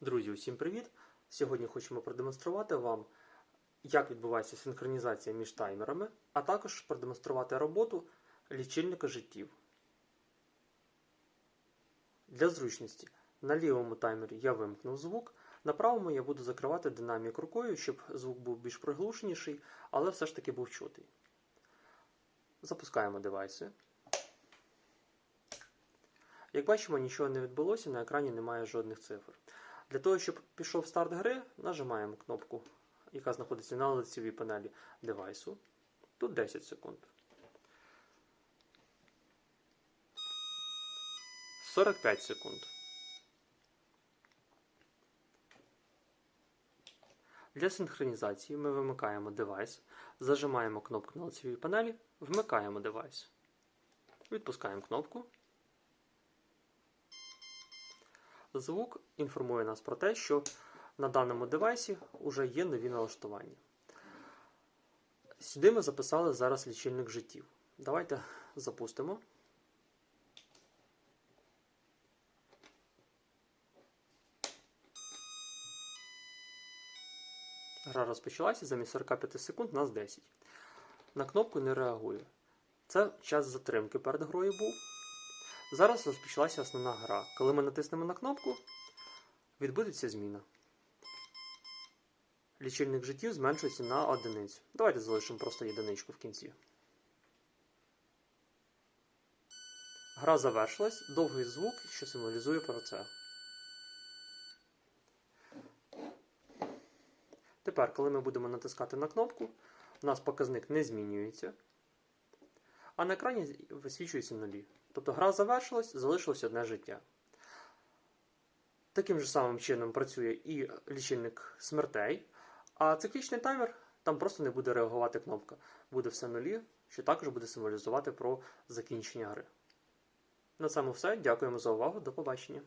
Друзі, усім привіт! Сьогодні хочемо продемонструвати вам, як відбувається синхронізація між таймерами, а також продемонструвати роботу лічильника життів. Для зручності на лівому таймері я вимкнув звук, на правому я буду закривати динамік рукою, щоб звук був більш приглушеніший, але все ж таки був чутий. Запускаємо девайси. Як бачимо, нічого не відбулося, на екрані немає жодних цифр. Для того, щоб пішов старт гри, нажимаємо кнопку, яка знаходиться на лицевій панелі девайсу. Тут 10 секунд. 45 секунд. Для синхронізації ми вимикаємо девайс, зажимаємо кнопку на лицевій панелі, вмикаємо девайс. Відпускаємо кнопку. Звук інформує нас про те, що на даному девайсі вже є нові налаштування. Сюди ми записали зараз лічильник життів. Давайте запустимо. Гра розпочалася, замість 45 секунд нас 10. На кнопку не реагує. Це час затримки перед грою був. Зараз розпочалася основна гра. Коли ми натиснемо на кнопку, відбудеться зміна. Лічильник життів зменшується на одиницю. Давайте залишимо просто єдиничку в кінці. Гра завершилась. Довгий звук, що символізує про це. Тепер, коли ми будемо натискати на кнопку, у нас показник не змінюється, а на екрані висвічується нулі. Тобто гра завершилась, залишилось одне життя. Таким же самим чином працює і лічильник смертей, а циклічний таймер там просто не буде реагувати кнопка. Буде все нулі, що також буде символізувати про закінчення гри. На цьому все. Дякуємо за увагу. До побачення.